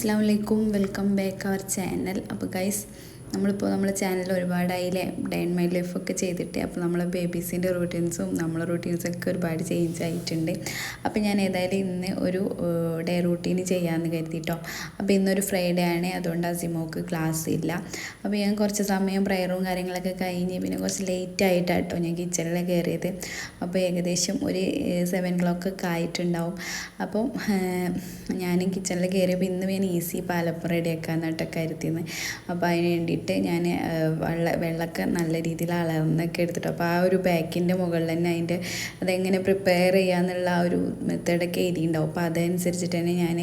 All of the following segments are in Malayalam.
അസ്സാം വലൈക്കും വെൽക്കം ബാക്ക് അവർ ചാനൽ. അപ്പോൾ ഗൈസ് നമ്മളിപ്പോൾ നമ്മളെ ചാനലിൽ ഒരുപാടായില്ലേ? ഡേ ഇൻ മൈ ലൈഫൊക്കെ ചെയ്തിട്ട്. അപ്പോൾ നമ്മളെ ബേബീസിന്റെ റൂട്ടീൻസും നമ്മളെ റൂട്ടീൻസൊക്കെ ഒരുപാട് ചേഞ്ച് ആയിട്ടുണ്ട്. അപ്പോൾ ഞാൻ ഏതായാലും ഇന്ന് ഒരു ഡേ റൂട്ടീൻ ചെയ്യാമെന്ന് കരുതിയിട്ടോ അപ്പോൾ ഇന്നൊരു ഫ്രൈഡേ ആണ്. അതുകൊണ്ട് അസിമോക്ക് ക്ലാസ് ഇല്ല. അപ്പോൾ ഞാൻ കുറച്ച് സമയം പ്രയറും കാര്യങ്ങളൊക്കെ കഴിഞ്ഞ് പിന്നെ കുറച്ച് ലേറ്റ് ആയിട്ടാട്ടോ ഞാൻ കിച്ചണിൽ കയറിയത് അപ്പോൾ ഏകദേശം ഒരു സെവൻ ക്ലോക്ക് ഒക്കെ ആയിട്ടുണ്ടാവും. അപ്പോൾ ഞാൻ കിച്ചണിൽ കയറിയപ്പോൾ ഇന്ന് ഞാൻ ഈസി പാലപ്പം റെഡിയാക്കാമെന്നിട്ട് കരുതിന്ന്. അപ്പോൾ അതിന് വേണ്ടിയിട്ട് ഞാൻ വെള്ള വെള്ളമൊക്കെ നല്ല രീതിയിൽ അളന്നൊക്കെ എടുത്തിട്ട് അപ്പോൾ ആ ഒരു ബാക്കിന്റെ മുകളിൽ തന്നെ അതിന്റെ അതെങ്ങനെ പ്രിപ്പയർ ചെയ്യാമെന്നുള്ള ആ ഒരു മെത്തേഡൊക്കെ എഴുതിയിട്ടുണ്ടാവും. അപ്പോൾ അതനുസരിച്ചിട്ട് തന്നെ ഞാൻ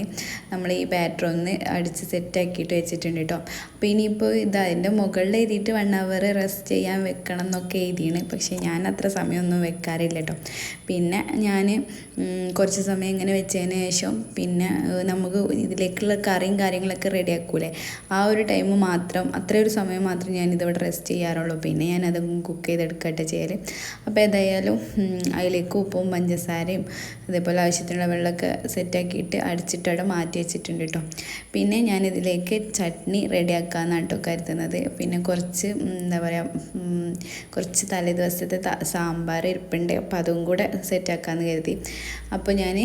നമ്മൾ ഈ ബാറ്റർ ഒന്ന് അടിച്ച് സെറ്റാക്കിയിട്ട് വെച്ചിട്ടുണ്ട് കേട്ടോ. അപ്പോൾ ഇനിയിപ്പോൾ ഇത് അതിന്റെ മുകളിൽ എഴുതിയിട്ട് വൺ അവർ റെസ്റ്റ് ചെയ്യാൻ വെക്കണം എന്നൊക്കെ എഴുതിയാണ്. പക്ഷേ ഞാൻ അത്ര സമയമൊന്നും വെക്കാറില്ല കേട്ടോ. പിന്നെ ഞാൻ കുറച്ച് സമയം ഇങ്ങനെ വെച്ചതിന് ശേഷം പിന്നെ നമുക്ക് ഇതിലേക്കുള്ള കറിയും കാര്യങ്ങളൊക്കെ റെഡിയാക്കൂലേ ആ ഒരു ടൈം മാത്രം അത്രയും ഒരു സമയം മാത്രം ഞാൻ ഇതിവിടെ റെസ്റ്റ് ചെയ്യാറുള്ളൂ. പിന്നെ ഞാൻ അത് കുക്ക് ചെയ്തെടുക്കട്ടെ ചെയ്യൽ അപ്പോൾ ഏതായാലും അതിലേക്ക് ഉപ്പും പഞ്ചസാരയും അതേപോലെ ആവശ്യത്തിനുള്ള വെള്ളമൊക്കെ സെറ്റാക്കിയിട്ട് അടിച്ചിട്ട് അവിടെ മാറ്റി വെച്ചിട്ടുണ്ട് കേട്ടോ പിന്നെ ഞാനിതിലേക്ക് ചട്നി റെഡിയാക്കാമെന്നാണ് കേട്ടോ കരുതുന്നത്. പിന്നെ കുറച്ച് എന്താ പറയുക കുറച്ച് തലേദിവസത്തെ സാമ്പാർ ഇരിപ്പുണ്ട്. അപ്പോൾ അതും കൂടെ സെറ്റാക്കാമെന്ന് കരുതി. അപ്പോൾ ഞാൻ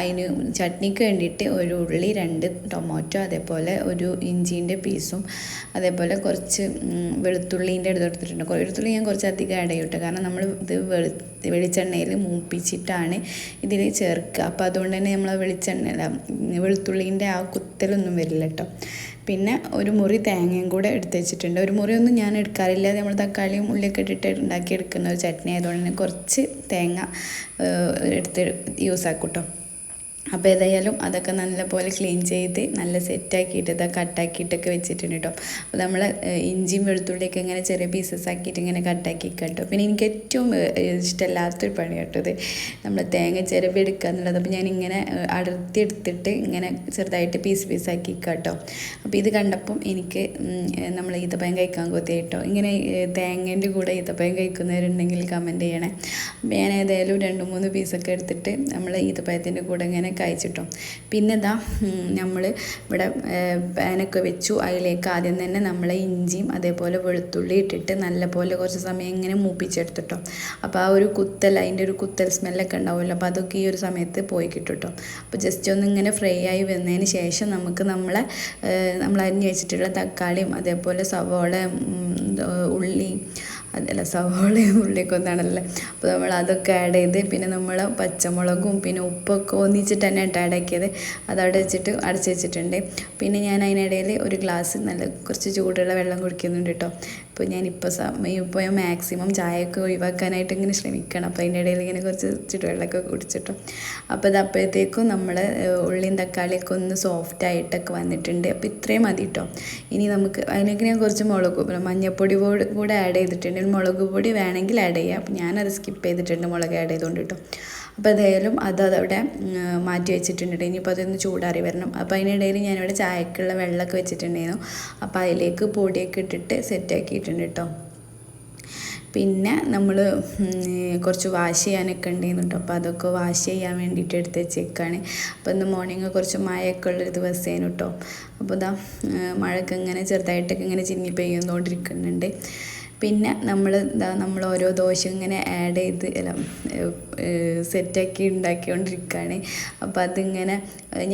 അതിന് ചട്നിക്ക് വേണ്ടിയിട്ട് ഒരു ഉള്ളി രണ്ട് ടൊമാറ്റോ അതേപോലെ ഒരു ഇഞ്ചീന്റെ പീസും അതേപോലെ കുറച്ച് വെളുത്തുള്ളീന്റെ എടുത്ത് എടുത്തിട്ടുണ്ട് വെളുത്തുള്ളി ഞാൻ കുറച്ച് അധികം ആഡ് ചെയ്യട്ടെ. കാരണം നമ്മൾ ഇത് വെളു വെളിച്ചെണ്ണയിൽ മൂപ്പിച്ചിട്ടാണ് ഇതിൽ ചേർക്കുക. അപ്പോൾ അതുകൊണ്ട് തന്നെ നമ്മൾ വെളിച്ചെണ്ണ വെളുത്തുള്ളീന്റെ ആ കുത്തലൊന്നും വരില്ല കേട്ടോ പിന്നെ ഒരു മുറി തേങ്ങയും കൂടെ എടുത്ത് വെച്ചിട്ടുണ്ട്. ഒരു മുറിയൊന്നും ഞാൻ എടുക്കാറില്ല. നമ്മൾ തക്കാളിയും ഉള്ളിയൊക്കെ ഇട്ടിട്ട് ഉണ്ടാക്കി എടുക്കുന്ന ഒരു ചട്നി ആയതുകൊണ്ട് തന്നെ കുറച്ച് തേങ്ങ എടുത്ത് യൂസ് ആക്കും കേട്ടോ അപ്പോൾ ഏതായാലും അതൊക്കെ നല്ലപോലെ ക്ലീൻ ചെയ്ത് നല്ല സെറ്റാക്കിയിട്ട് ഇതൊക്കെ കട്ടാക്കിയിട്ടൊക്കെ വെച്ചിട്ടുണ്ട് കേട്ടോ. അപ്പോൾ നമ്മൾ ഇഞ്ചിയും വെളുത്തുള്ളിയൊക്കെ ഇങ്ങനെ ചെറിയ പീസസ് ആക്കിയിട്ട് ഇങ്ങനെ കട്ടാക്കി കേട്ടോ. പിന്നെ എനിക്ക് ഏറ്റവും ഇഷ്ടമല്ലാത്തൊരു പണി കേട്ടോ ഇത്. നമ്മൾ തേങ്ങ ചിരവി എടുക്കുക എന്നുള്ളത്. അപ്പോൾ ഞാൻ ഇങ്ങനെ അടർത്തി എടുത്തിട്ട് ഇങ്ങനെ ചെറുതായിട്ട് പീസ് പീസാക്കി കേട്ടോ. അപ്പോൾ ഇത് കണ്ടപ്പം എനിക്ക് നമ്മൾ ഈത്തപ്പയം കഴിക്കാൻ കൊത്തി കേട്ടോ ഇങ്ങനെ തേങ്ങേന്റെ കൂടെ ഈത്തപ്പയം കഴിക്കുന്നവരുണ്ടെങ്കിൽ കമന്റ് ചെയ്യണേ. അപ്പോൾ ഞാൻ ഏതായാലും രണ്ട് മൂന്ന് പീസൊക്കെ എടുത്തിട്ട് നമ്മൾ ഈത്തപ്പയത്തിന്റെ കൂടെ ഇങ്ങനെ കഴിച്ചിട്ടോ പിന്നെ ഇതാ നമ്മൾ ഇവിടെ പാനൊക്കെ വെച്ചു. അതിലേക്ക് ആദ്യം തന്നെ നമ്മൾ ഇഞ്ചിയും അതേപോലെ വെളുത്തുള്ളി ഇട്ടിട്ട് നല്ലപോലെ കുറച്ച് സമയം ഇങ്ങനെ മൂപ്പിച്ചെടുത്തിട്ടോ. അപ്പോൾ ആ ഒരു കുത്തൽ അതിന്റെ ഒരു കുത്തൽ സ്മെല്ലൊക്കെ ഉണ്ടാവുമല്ലോ. അപ്പോൾ അതൊക്കെ ഈ ഒരു സമയത്ത് പോയി കേട്ടോ അപ്പോൾ ജസ്റ്റ് ഒന്ന് ഇങ്ങനെ ഫ്രൈ ആയി വന്നതിന് ശേഷം നമുക്ക് നമ്മളെ നമ്മൾ അരിഞ്ഞ് വെച്ചിട്ടുള്ള തക്കാളിയും അതേപോലെ സവോള ഉള്ളി അതല്ല സവോളയും ഉള്ളിയൊക്കെ ഒന്നാണല്ലേ. അപ്പോൾ നമ്മൾ അതൊക്കെ ആഡ് ചെയ്ത് പിന്നെ നമ്മൾ പച്ചമുളകും പിന്നെ ഉപ്പൊക്കെ ഒന്നിച്ചിട്ട് തന്നെ ആഡ് ആക്കിയത്. അതവിടെ വെച്ചിട്ട് അടച്ച് വെച്ചിട്ടുണ്ട്. പിന്നെ ഞാൻ അതിനിടയിൽ ഒരു ഗ്ലാസ് നല്ല കുറച്ച് ചൂടുള്ള വെള്ളം കുടിക്കുന്നുണ്ട് കേട്ടോ. അപ്പോൾ ഞാനിപ്പോൾ സമയം ഇപ്പോൾ ഞാൻ മാക്സിമം ചായയൊക്കെ ഒഴിവാക്കാനായിട്ട് ഇങ്ങനെ ശ്രമിക്കണം. അപ്പോൾ അതിന്റെ ഇടയിൽ ഇങ്ങനെ കുറച്ച് ചുടുവെള്ളമൊക്കെ കുടിച്ചിട്ടു. അപ്പോൾ അത് അപ്പോഴത്തേക്കും നമ്മൾ ഉള്ളിയും തക്കാളിയൊക്കെ ഒന്ന് സോഫ്റ്റ് ആയിട്ടൊക്കെ വന്നിട്ടുണ്ട്. അപ്പോൾ ഇത്രയും മതി കേട്ടോ ഇനി നമുക്ക് അതിനൊക്കെ ഞാൻ കുറച്ച് മുളക് മഞ്ഞൾപ്പൊടി കൂടെ ആഡ് ചെയ്തിട്ടുണ്ട്. മുളക് പൊടി വേണമെങ്കിൽ ആഡ് ചെയ്യാം. അപ്പോൾ ഞാനത് സ്കിപ്പ് ചെയ്തിട്ടുണ്ട് മുളക് ആഡ് ചെയ്തുകൊണ്ട് കേട്ടോ അപ്പോൾ ഏതായാലും അത് അതവിടെ മാറ്റി വെച്ചിട്ടുണ്ട് ഇനിയിപ്പോൾ അതൊന്ന് ചൂടാറി വരണം. അപ്പോൾ അതിനിടയിൽ ഞാനിവിടെ ചായക്കുള്ള വെള്ളമൊക്കെ വെച്ചിട്ടുണ്ടായിരുന്നു. അപ്പോൾ അതിലേക്ക് പൊടിയൊക്കെ ഇട്ടിട്ട് സെറ്റാക്കിയിട്ടുണ്ട് കേട്ടോ. പിന്നെ നമ്മൾ കുറച്ച് വാഷ് ചെയ്യാനൊക്കെ ഉണ്ടായിരുന്നു കേട്ടോ അപ്പോൾ അതൊക്കെ വാഷ് ചെയ്യാൻ വേണ്ടിയിട്ട് എടുത്ത് വെച്ചേക്കാണ്. അപ്പോൾ ഇന്ന് മോർണിംഗ് കുറച്ച് മഴയൊക്കെ ഉള്ളൊരു ദിവസമായിരുന്നു കേട്ടോ അപ്പോൾ ഇതാ മഴയൊക്കെ ഇങ്ങനെ ചെറുതായിട്ടൊക്കെ ഇങ്ങനെ ചിന്നി പെയ്യുന്നോണ്ടിരിക്കുന്നുണ്ട്. പിന്നെ നമ്മൾ എന്താ നമ്മൾ ഓരോ ദോശ ഇങ്ങനെ ആഡ് ചെയ്ത് അല്ല സെറ്റാക്കി ഉണ്ടാക്കിക്കൊണ്ടിരിക്കുകയാണ് അപ്പോൾ അതിങ്ങനെ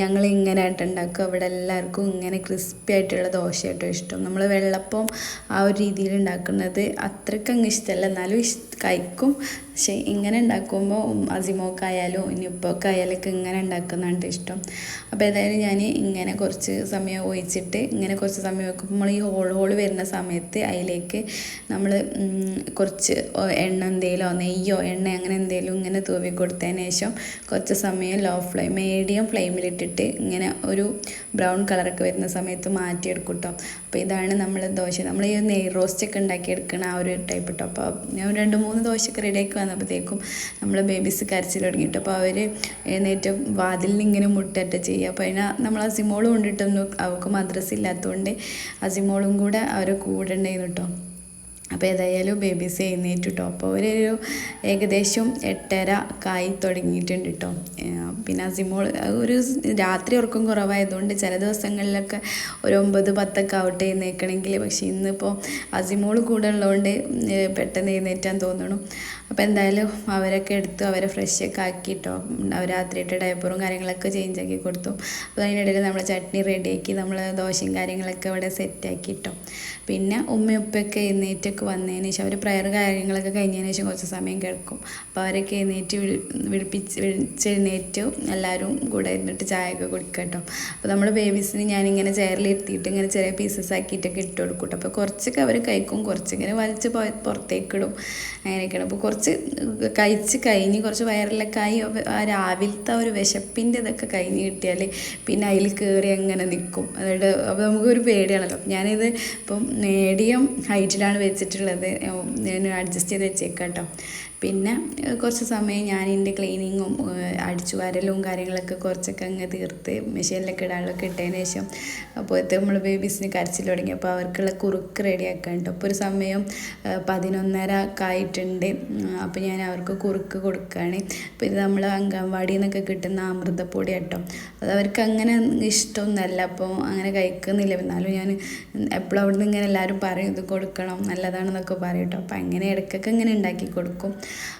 ഞങ്ങൾ ഇങ്ങനെ ആയിട്ട് ഉണ്ടാക്കും. അവിടെ എല്ലാവർക്കും ഇങ്ങനെ ക്രിസ്പി ആയിട്ടുള്ള ദോശയായിട്ടോ ഇഷ്ടം. നമ്മൾ വെള്ളപ്പം ആ ഒരു രീതിയിൽ ഉണ്ടാക്കുന്നത് അത്രയ്ക്കങ്ങ് ഇഷ്ടമല്ല എന്നാലും ഇഷ് കഴിക്കും. പക്ഷേ ഇങ്ങനെ ഉണ്ടാക്കുമ്പോൾ അസിമോക്കായാലും ഇനിയിപ്പോക്കായാലും ഒക്കെ ഇങ്ങനെ ഉണ്ടാക്കുന്നതാണ് ഇഷ്ടം. അപ്പോൾ ഏതായാലും ഞാൻ ഇങ്ങനെ കുറച്ച് സമയം ഒഴിച്ചിട്ട് ഇങ്ങനെ കുറച്ച് സമയം വെക്കുമ്പോൾ നമ്മൾ ഈ ഹോൾ ഹോൾ വരുന്ന സമയത്ത് അതിലേക്ക് നമ്മൾ കുറച്ച് എണ്ണ എന്തെങ്കിലോ നെയ്യോ എണ്ണ അങ്ങനെ എന്തെങ്കിലും ഇങ്ങനെ തൂവി കൊടുത്തതിന് ശേഷം കുറച്ച് സമയം ലോ ഫ്ലെയിം മീഡിയം ഫ്ലെയിമിലിട്ടിട്ട് ഇങ്ങനെ ഒരു ബ്രൗൺ കളറൊക്കെ വരുന്ന സമയത്ത് മാറ്റിയെടുക്കും കേട്ടോ അപ്പോൾ ഇതാണ് നമ്മൾ ദോശ. നമ്മൾ ഈ നെയ് റോസ്റ്റൊക്കെ ഉണ്ടാക്കിയെടുക്കുന്ന ആ ഒരു ടൈപ്പ് കേട്ടോ അപ്പോൾ ഞാൻ രണ്ട് മൂന്ന് ദോശയൊക്കെ റെഡിയാക്കി വന്നപ്പോഴത്തേക്കും നമ്മൾ ബേബീസ് കരച്ചിൽ തുടങ്ങിയിട്ട്. അപ്പോൾ അവർ എഴുന്നേറ്റ് വാതിലിൽ ഇങ്ങനെ മുട്ടറ്റ ചെയ്യുക. അപ്പോൾ അതിന് നമ്മൾ അസിമോളും കൊണ്ടിട്ടൊന്നും അവൾക്ക് മദ്രസ ഇല്ലാത്തതുകൊണ്ട് അസിമോളും കൂടെ അവരെ കൂടെ ഉണ്ടായിരുന്നു കേട്ടോ അപ്പോൾ ഏതായാലും ബേബീസ് എഴുന്നേറ്റ് കേട്ടോ അപ്പോൾ ഒരു ഏകദേശം എട്ടര കായി തുടങ്ങിയിട്ടുണ്ട് കേട്ടോ പിന്നെ അസിമോൾ ഒരു രാത്രി ഉറക്കം കുറവായതുകൊണ്ട് ചില ദിവസങ്ങളിലൊക്കെ ഒരു ഒമ്പത് പത്തൊക്കെ ആവട്ടെ എഴുന്നേൽക്കണമെങ്കിൽ പക്ഷേ ഇന്നിപ്പോൾ അസിമോൾ കൂടെ ഉള്ളതുകൊണ്ട് പെട്ടെന്ന് എഴുന്നേറ്റാൻ തോന്നണം. അപ്പോൾ എന്തായാലും അവരൊക്കെ എടുത്ത് അവരെ ഫ്രഷ് ഫ്രഷൊക്കെ ആക്കിയിട്ടോ അവർ രാത്രിയിട്ട് ഡയപ്പറും കാര്യങ്ങളൊക്കെ ചേഞ്ച് ആക്കി കൊടുത്തു. അപ്പോൾ അതിനിടയിൽ നമ്മൾ ചട്നി റെഡിയാക്കി നമ്മൾ ദോശയും കാര്യങ്ങളൊക്കെ ഇവിടെ സെറ്റാക്കിയിട്ടോ പിന്നെ ഉമ്മയൊപ്പൊക്കെ ഉപ്പയൊക്കെ എഴുന്നേറ്റൊക്കെ വന്നതിന് ശേഷം അവർ പ്രയർ കാര്യങ്ങളൊക്കെ കഴിഞ്ഞതിന് ശേഷം കുറച്ച് സമയം കേൾക്കും അപ്പോൾ അവരൊക്കെ എഴുന്നേറ്റ് വിളി വിളിപ്പിച്ച് വിളിച്ചെഴുന്നേറ്റ്. എല്ലാവരും കൂടെ ഇരുന്നിട്ട് ചായയൊക്കെ കുടിക്കുക കേട്ടോ. അപ്പോൾ നമ്മൾ ബേബീസിന് ഞാനിങ്ങനെ ചെയറിലിരുത്തിയിട്ട് ഇങ്ങനെ ചെറിയ പീസസ് ആക്കിയിട്ടൊക്കെ ഇട്ട് കൊടുക്കും അപ്പോൾ കുറച്ചൊക്കെ അവർ കഴിക്കും കുറച്ചിങ്ങനെ വലിച്ച് പുറത്തേക്ക് പുറത്തേക്കിടും. അങ്ങനെയൊക്കെയാണ്. അപ്പോൾ കുറച്ച് കഴിച്ച് കഴിഞ്ഞ് കുറച്ച് വയറിലൊക്കെ ആയി ആ രാവിലത്തെ ഒരു വിശപ്പിന്റെ ഇതൊക്കെ കഴിഞ്ഞ് കിട്ടിയാൽ പിന്നെ അതിൽ കയറി അങ്ങനെ നിൽക്കും അതായത് അപ്പോൾ നമുക്കൊരു പേടിയാണല്ലോ. ഞാനിത് ഇപ്പം മീഡിയം ഹൈറ്റിലാണ് വെച്ചിട്ടുള്ളത്. ഞാൻ അഡ്ജസ്റ്റ് ചെയ്ത് വെച്ചേക്കാം കേട്ടോ പിന്നെ കുറച്ച് സമയം ഞാൻ എന്റെ ക്ലീനിങ്ങും അടിച്ചു വരലും കാര്യങ്ങളൊക്കെ കുറച്ചൊക്കെ അങ്ങ് തീർത്ത് മെഷീനിലൊക്കെ ഇടാനൊക്കെ ഇട്ടതിന് ശേഷം അപ്പോഴത്തെ നമ്മൾ ബേബീസിന് കരച്ചിൽ തുടങ്ങി. അപ്പോൾ അവർക്കുള്ള കുറുക്ക് റെഡി കേട്ടോ അപ്പോൾ ഒരു സമയം പതിനൊന്നര ആയിട്ടുണ്ട്. അപ്പോൾ ഞാൻ അവർക്ക് കുറുക്ക് കൊടുക്കുകയാണ് അപ്പോൾ ഇത് നമ്മൾ അംഗൻവാടിയിൽ നിന്നൊക്കെ കിട്ടുന്ന അമൃതപ്പൊടി കേട്ടോ അത് അവർക്ക് അങ്ങനെ ഇഷ്ടമൊന്നുമല്ല. അപ്പോൾ അങ്ങനെ കഴിക്കുന്നില്ല. എന്നാലും ഞാൻ എപ്പോഴും അവിടെ നിന്ന് ഇങ്ങനെ എല്ലാവരും പറയും ഇത് കൊടുക്കണം നല്ലതാണെന്നൊക്കെ പറയും കേട്ടോ. അപ്പോൾ അങ്ങനെ ഇടയ്ക്കൊക്കെ ഇങ്ങനെ ഉണ്ടാക്കി കൊടുക്കും.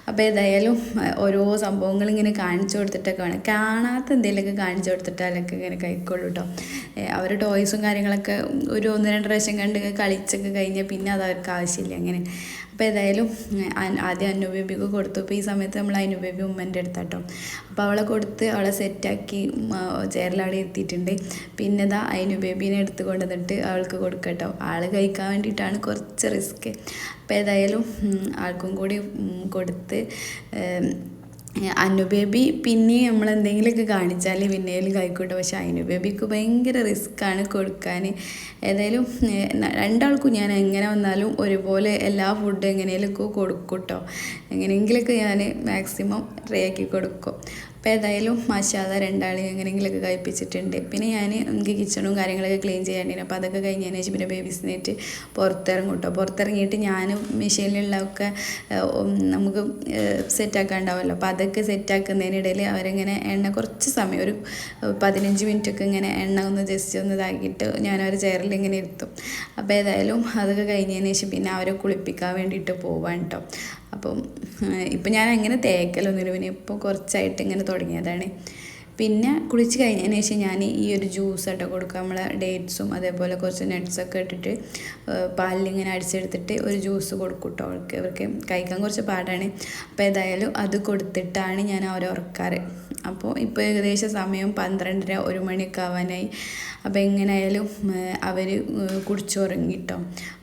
അപ്പോൾ ഏതായാലും ഓരോ സംഭവങ്ങൾ ഇങ്ങനെ കാണിച്ചു കൊടുത്തിട്ടൊക്കെ വേണം കാണാത്ത എന്തെങ്കിലുമൊക്കെ കാണിച്ചു കൊടുത്തിട്ടാലൊക്കെ ഇങ്ങനെ കഴിക്കുള്ളൂ കേട്ടോ അവർ ടോയ്സും കാര്യങ്ങളൊക്കെ ഒരു ഒന്ന് രണ്ട് പ്രാവശ്യം കണ്ട് കളിച്ചൊക്കെ കഴിഞ്ഞാൽ പിന്നെ അത് അവർക്ക് ആവശ്യമില്ല. അങ്ങനെ അപ്പോൾ ഏതായാലും ആദ്യം അനുബേബിക്ക് കൊടുത്തു. അപ്പോൾ ഈ സമയത്ത് നമ്മൾ അനുബേബി ബേബി ഉമ്മന്റെ അടുത്താട്ടോ. അപ്പോൾ അവളെ കൊടുത്ത് അവളെ സെറ്റാക്കി ചേരലവിടെ എത്തിയിട്ടുണ്ട്. പിന്നെ ഇതാ അനുബേബീനെ എടുത്ത് കൊണ്ടുവന്നിട്ട് അവൾക്ക് കൊടുക്കട്ടോ. ആൾ കഴിക്കാൻ വേണ്ടിയിട്ടാണ് കുറച്ച് റിസ്ക് അപ്പോൾ ഏതായാലും ആൾക്കും കൂടി കൊടുത്ത് ഏം, അന്നു ബേബി പിന്നെ നമ്മൾ എന്തെങ്കിലുമൊക്കെ കാണിച്ചാൽ പിന്നെയും കഴിക്കൂട്ടോ. പക്ഷെ അനു ബേബിക്ക് ഭയങ്കര റിസ്ക്കാണ് കൊടുക്കാൻ ഏതായാലും രണ്ടാൾക്കും ഞാൻ എങ്ങനെ വന്നാലും ഒരുപോലെ എല്ലാ ഫുഡും എങ്ങനെയൊക്കെ കൊടുക്കും കേട്ടോ എങ്ങനെയെങ്കിലൊക്കെ ഞാൻ മാക്സിമം ആക്കി കൊടുക്കും. അപ്പോൾ ഏതായാലും മാഷാദ രണ്ടാളെയും എങ്ങനെയെങ്കിലുമൊക്കെ കഴിപ്പിച്ചിട്ടുണ്ട്. പിന്നെ ഞാൻ എനിക്ക് കിച്ചണും കാര്യങ്ങളൊക്കെ ക്ലീൻ ചെയ്യാനുണ്ടായിരുന്നു അപ്പോൾ അതൊക്കെ കഴിഞ്ഞതിന് ശേഷം പിന്നെ ബേബീസിനായിട്ട് പുറത്തിറങ്ങും കേട്ടോ പുറത്തിറങ്ങിയിട്ട് ഞാൻ മെഷീനിലുള്ളതൊക്കെ നമുക്ക് സെറ്റാക്കാണ്ടാവുമല്ലോ അപ്പോൾ അതൊക്കെ സെറ്റാക്കുന്നതിനിടയിൽ അവരിങ്ങനെ എണ്ണ കുറച്ച് സമയം ഒരു പതിനഞ്ച് മിനിറ്റൊക്കെ ഇങ്ങനെ എണ്ണ ഒന്ന് ജസ്റ്റ് ഒന്ന് ഇതാക്കിയിട്ട് ഞാൻ അവരെ ചെയറിൽ ഇങ്ങനെ ഇരുത്തും. അപ്പോൾ ഏതായാലും അതൊക്കെ കഴിഞ്ഞതിന് ശേഷം പിന്നെ അവരെ കുളിപ്പിക്കാൻ വേണ്ടിയിട്ട് പോവാൻ കേട്ടോ അപ്പം ഇപ്പം ഞാൻ അങ്ങനെ തേക്കലൊന്നുമില്ല. പിന്നെ ഇപ്പോൾ കുറച്ചായിട്ട് ഇങ്ങനെ തുടങ്ങിയതാണ്. പിന്നെ കുളിച്ച് കഴിഞ്ഞതിന് ശേഷം ഞാൻ ഈ ഒരു ജ്യൂസ് ഇട്ട് കൊടുക്കുക. നമ്മൾ ഡേറ്റ്സും അതേപോലെ കുറച്ച് നട്ട്സൊക്കെ ഇട്ടിട്ട് പാലിലിങ്ങനെ അടിച്ചെടുത്തിട്ട് ഒരു ജ്യൂസ് കൊടുക്കും കേട്ടോ അവർക്ക്. അവർക്ക് കഴിക്കാൻ കുറച്ച് പാടാണ്. അപ്പോൾ ഏതായാലും അത് കൊടുത്തിട്ടാണ് ഞാൻ അവരെ ഉറക്കാറ്. അപ്പോൾ ഇപ്പോൾ ഏകദേശം സമയം പന്ത്രണ്ടര ഒരു മണിയൊക്കെ ആവാനായി. അപ്പോൾ എങ്ങനെയായാലും അവർ കുടിച്ചുറങ്ങിട്ടോ.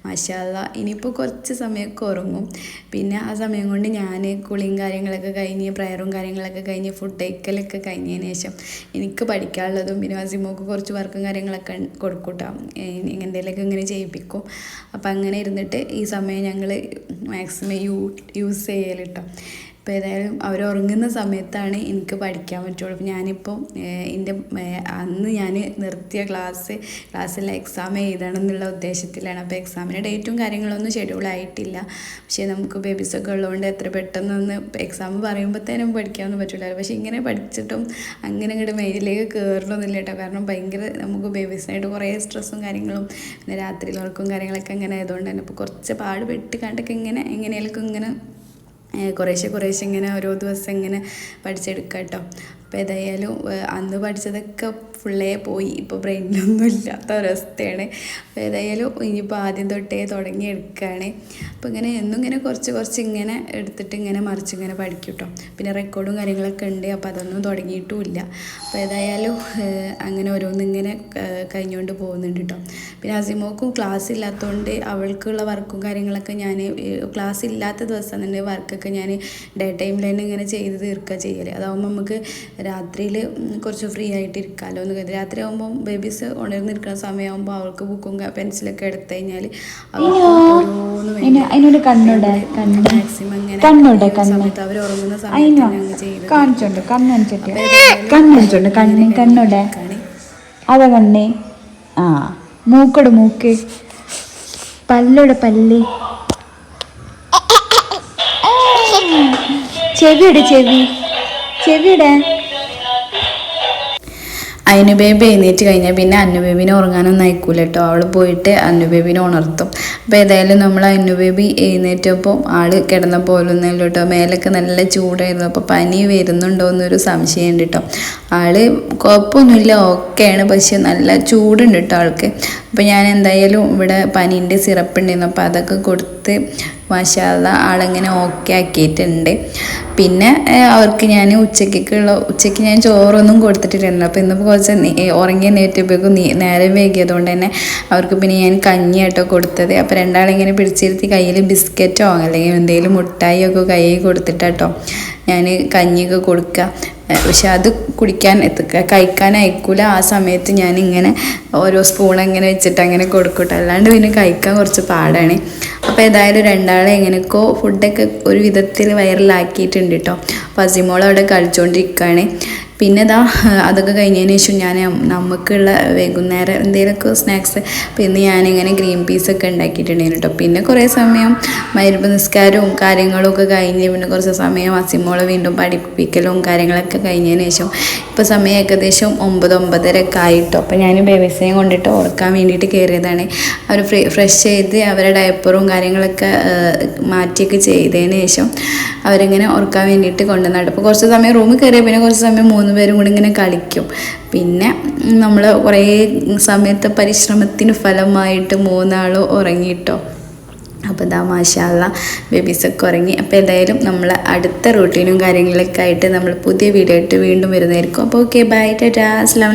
മാഷാല്ല ഇനിയിപ്പോൾ കുറച്ച് സമയമൊക്കെ ഉറങ്ങും. പിന്നെ ആ സമയം കൊണ്ട് ഞാൻ കുളിയും കാര്യങ്ങളൊക്കെ കഴിഞ്ഞ് പ്രയറും കാര്യങ്ങളൊക്കെ കഴിഞ്ഞ് ഫുഡ് കഴിക്കലൊക്കെ കഴിഞ്ഞതിന് ശേഷം എനിക്ക് പഠിക്കാനുള്ളതും പിന്നെ വസിമോക്ക് കുറച്ച് വർക്കും കാര്യങ്ങളൊക്കെ കൊടുക്കൂട്ടാം. കേട്ടോ എന്തെങ്കിലുമൊക്കെ ഇങ്ങനെ ചെയ്യിപ്പിക്കും. അപ്പോൾ അങ്ങനെ ഇരുന്നിട്ട് ഈ സമയം ഞങ്ങൾ മാക്സിമം യൂ യൂസ് ചെയ്യൽ ഇപ്പോൾ ഏതായാലും അവർ ഉറങ്ങുന്ന സമയത്താണ് എനിക്ക് പഠിക്കാൻ പറ്റുള്ളൂ. അപ്പോൾ ഞാനിപ്പോൾ എന്റെ അന്ന് ഞാൻ നിർത്തിയ ക്ലാസ് ക്ലാസ്സിലെ എക്സാം എഴുതണം എന്നുള്ള ഉദ്ദേശത്തിലാണ് അപ്പോൾ എക്സാമിന് ഡേറ്റും കാര്യങ്ങളൊന്നും ഷെഡ്യൂൾ ആയിട്ടില്ല. പക്ഷേ നമുക്ക് ബേബീസൊക്കെ ഉള്ളതുകൊണ്ട് എത്ര പെട്ടെന്നൊന്ന് എക്സാം പറയുമ്പോഴത്തേനും പഠിക്കാനൊന്നും പറ്റില്ല പക്ഷേ ഇങ്ങനെ പഠിച്ചിട്ടും അങ്ങനെ ഇങ്ങോട്ട് മെയിലേക്ക് കയറണമെന്നില്ല കേട്ടോ. കാരണം ഭയങ്കര നമുക്ക് ബേബീസിനായിട്ട് കുറേ സ്ട്രെസ്സും കാര്യങ്ങളും പിന്നെ രാത്രിയിൽ ഉറക്കും കാര്യങ്ങളൊക്കെ അങ്ങനെ ആയതുകൊണ്ട് തന്നെ. ഇപ്പോൾ കുറച്ച് പാട് പെട്ട് കണ്ടൊക്കെ ഇങ്ങനെ എങ്ങനെയൊക്കെ ഇങ്ങനെ കുറേശ്ശെ കുറേശ്ശെ ഇങ്ങനെ ഓരോ ദിവസം ഇങ്ങനെ പഠിച്ചെടുക്കാം കേട്ടോ അപ്പോൾ ഏതായാലും അന്ന് പഠിച്ചതൊക്കെ ഫുള്ളേ പോയി. ഇപ്പോൾ ബ്രെയിനിലൊന്നും ഇല്ലാത്ത ഒരവസ്ഥയാണ്. അപ്പോൾ ഏതായാലും ഇനിയിപ്പോൾ ആദ്യം തൊട്ടേ തുടങ്ങി എടുക്കുകയാണ് അപ്പോൾ ഇങ്ങനെ എന്നും ഇങ്ങനെ കുറച്ച് കുറച്ച് ഇങ്ങനെ എടുത്തിട്ട് ഇങ്ങനെ മറിച്ച് ഇങ്ങനെ പഠിക്കും കേട്ടോ പിന്നെ റെക്കോർഡും കാര്യങ്ങളൊക്കെ ഉണ്ട്. അപ്പോൾ അതൊന്നും തുടങ്ങിയിട്ടുമില്ല. അപ്പോൾ ഏതായാലും അങ്ങനെ ഓരോന്നിങ്ങനെ കഴിഞ്ഞുകൊണ്ട് പോകുന്നുണ്ട് കേട്ടോ പിന്നെ അസിമോക്കും ക്ലാസ് ഇല്ലാത്തതുകൊണ്ട് അവൾക്കുള്ള വർക്കും കാര്യങ്ങളൊക്കെ ഞാൻ ക്ലാസ് ഇല്ലാത്ത ദിവസം തന്നെ വർക്കൊക്കെ ഞാൻ ഡേ ടൈമിൽ തന്നെ ഇങ്ങനെ ചെയ്ത് തീർക്കുക ചെയ്യൽ അതാവുമ്പോൾ നമുക്ക് രാത്രിയിൽ കുറച്ച് ഫ്രീ ആയിട്ട് ഇരിക്കാമല്ലോ കിടന്ന് കഴിഞ്ഞാൽ രാത്രി ആകുമ്പോൾ ബേബീസ് ഉണർന്നിരിക്കുന്ന സമയമാകുമ്പോൾ അവൾക്ക് ബുക്കും പെൻസിലൊക്കെ എടുത്തു കഴിഞ്ഞാൽ അതിനൊരു കണ്ണുണ്ട് മാക്സിമം ഇങ്ങനെ ഉറങ്ങുന്ന സമയത്ത് കണ്ണുണ്ട്. അതെ കണ്ണേ. ആ മൂക്കോട് മൂക്ക്. പല്ലോട് പല്ല്. ചെവിയുടെ ചെവി. ചെവിയുടെ. അന്നു ബേബി എഴുന്നേറ്റ് കഴിഞ്ഞാൽ പിന്നെ അന്നുബേബിനെ ഉറങ്ങാനൊന്നും അയക്കൂല കേട്ടോ അവൾ പോയിട്ട് അന്നുബേബിനെ ഉണർത്തും. അപ്പോൾ ഏതായാലും നമ്മൾ അന്നുബേബി എഴുന്നേറ്റപ്പോൾ ആൾ കിടന്ന പോലൊന്നുമില്ല കേട്ടോ മേലൊക്കെ നല്ല ചൂടായിരുന്നു. അപ്പോൾ പനി വരുന്നുണ്ടോ എന്നൊരു സംശയം ഉണ്ട് കേട്ടോ ആൾ കുഴപ്പമൊന്നുമില്ല ഓക്കെയാണ്. പക്ഷെ നല്ല ചൂടുണ്ട് കേട്ടോ ആൾക്ക്. അപ്പോൾ ഞാൻ എന്തായാലും ഇവിടെ പനീന്റെ സിറപ്പ് ഉണ്ടായിരുന്നു അപ്പോൾ അതൊക്കെ കൊടുത്ത് മാഷാല്ല ആളിങ്ങനെ ഓക്കെ ആക്കിയിട്ടുണ്ട്. പിന്നെ അവർക്ക് ഞാൻ ഉച്ചക്കുള്ള ഉച്ചയ്ക്ക് ഞാൻ ചോറൊന്നും കൊടുത്തിട്ടില്ല അപ്പോൾ ഇന്നിപ്പോൾ കുറച്ച് ഉറങ്ങി നീ നേരം വൈകിയതുകൊണ്ട് തന്നെ അവർക്ക് പിന്നെ ഞാൻ കഞ്ഞിയാട്ടോ കൊടുത്തത്. അപ്പോൾ രണ്ടാളിങ്ങനെ പിടിച്ചിരുത്തി കയ്യിൽ ബിസ്ക്കറ്റോ അല്ലെങ്കിൽ എന്തെങ്കിലും മുട്ടായിയൊക്കെ കയ്യിൽ കൊടുത്തിട്ടാട്ടോ ഞാൻ കഞ്ഞിയൊക്കെ കൊടുക്കുക പക്ഷെ അത് കുടിക്കാൻ എത്തിക്ക കഴിക്കാൻ അയക്കൂല. ആ സമയത്ത് ഞാൻ ഇങ്ങനെ ഓരോ സ്പൂൺ അങ്ങനെ വെച്ചിട്ട് അങ്ങനെ കൊടുക്കട്ടെ അല്ലാണ്ട് പിന്നെ കഴിക്കാൻ കുറച്ച് പാടാണ്. അപ്പോൾ ഏതായാലും രണ്ടാളെ എങ്ങനെയൊക്കെയോ ഫുഡൊക്കെ ഒരു വിധത്തിൽ വൈറലാക്കിയിട്ടുണ്ട് കേട്ടോ ഫസിമോൾ അവിടെ കളിച്ചുകൊണ്ടിരിക്കുകയാണ് പിന്നെ ഇതാ അതൊക്കെ കഴിഞ്ഞതിന് ശേഷം ഞാൻ നമുക്കുള്ള വൈകുന്നേരം എന്തെങ്കിലുമൊക്കെ സ്നാക്സ് പിന്നെ ഞാനിങ്ങനെ ഗ്രീൻ പീസൊക്കെ ഉണ്ടാക്കിയിട്ടുണ്ടായിരുന്നു കേട്ടോ പിന്നെ കുറേ സമയം മരുഭ നിസ്കാരവും കാര്യങ്ങളൊക്കെ കഴിഞ്ഞ് പിന്നെ കുറച്ച് സമയം അസിമോളെ വീണ്ടും പഠിപ്പിക്കലും കാര്യങ്ങളൊക്കെ കഴിഞ്ഞതിന് ശേഷം ഇപ്പോൾ സമയം ഏകദേശം ഒമ്പത് ഒമ്പതര ഒക്കെ ആയിട്ടോ. അപ്പോൾ ഞാൻ വ്യവസായം കൊണ്ടിട്ട് ഉറക്കാൻ വേണ്ടിയിട്ട് കയറിയതാണ് അവർ ഫ്രീ ഫ്രഷ് ചെയ്ത് അവരുടെ ഡയപ്പറും കാര്യങ്ങളൊക്കെ മാറ്റിയൊക്കെ ചെയ്തതിന് ശേഷം അവരിങ്ങനെ ഉറക്കാൻ വേണ്ടിയിട്ട് കൊണ്ടുവന്നിട്ട് അപ്പോൾ കുറച്ച് സമയം റൂമിൽ കയറിയ പിന്നെ കുറച്ച് സമയം മൂന്ന് പേരും കൂടി ഇങ്ങനെ കളിക്കും. പിന്നെ നമ്മൾ കുറേ സമയത്തെ പരിശ്രമത്തിന് ഫലമായിട്ട് മൂന്നാളും ഉറങ്ങിയിട്ടോ അപ്പോൾ ഇതാ മാഷാല്ല ബേബീസൊക്കെ ഉറങ്ങി. അപ്പോൾ എന്തായാലും നമ്മൾ അടുത്ത റൂട്ടീനും കാര്യങ്ങളൊക്കെ ആയിട്ട് നമ്മൾ പുതിയ വീഡിയോ ആയിട്ട് വീണ്ടും വരുന്നതായിരിക്കും. അപ്പോൾ ഓക്കെ ബൈ ടാറ്റാ അസ്സാം